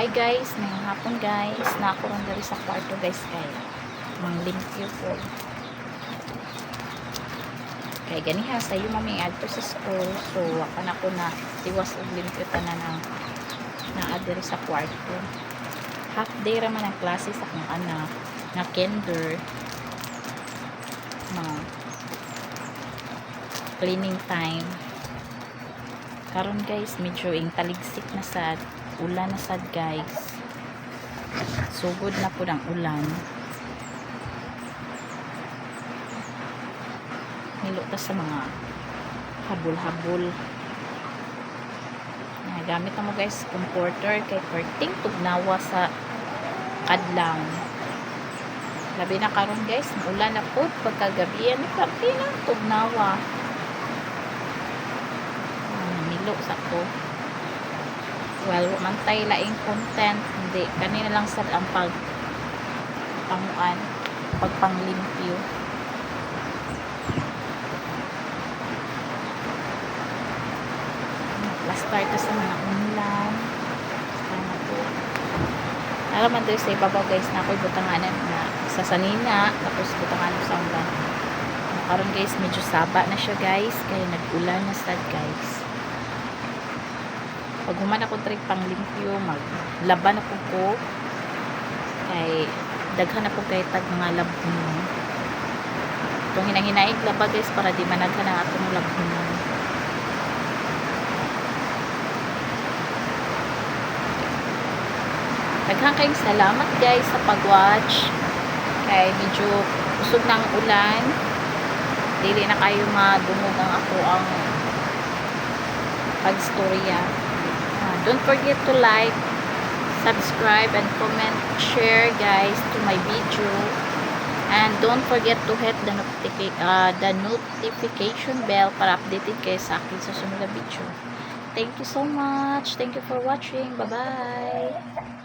Hi guys, may hapon guys. Na rin dali sa kwarto guys kay mang limpyo po. Kay ganiha sa iyo mami adto sa school. So akan ako na tiwas og limpyo tanan ng na diri sa kwarto. Half day raman ang klase sa akong anak na kinder. Mga cleaning time. Karon guys, medyo ing taligsik na sad. Ulan na sad guys. Sugod na po ng ulan. Nilo sa mga habol-habol. Ah, Gamit na mo guys, comforter kay perting tugnawa sa kadlang. Labi na karon guys, ulan na po pagkagabi na perting na tugnawa. Nilo sa ko. Well, mantay laing content, hindi. Kanina lang sad ang pag panguan, pagpanglimpyo. Last start na sa mga ulan. Sana po. Nalaman doon sa ibabaw guys na ako'y butanganan na sa sanina, tapos butanganan sa ulan. Karon guys, medyo saba na siya guys, kaya nag-ulan na sad guys pag human ako trip pang limpyo maglaban ako ko. Kay daghan ako kay tag mga labunon itong hinahinaig laba guys para di managhan ang atong labunon daghan kayong salamat guys sa pag-watch. Kay medyo usog ng ulan. Dili na kayo madungog ang ako ang pagstorya don't forget to like, subscribe, and comment, share guys to my video. And don't forget to hit the, notifica uh, the notification bell para updated kayo sa akin sa sunod na video. Thank you so much. Thank you for watching. Bye-bye.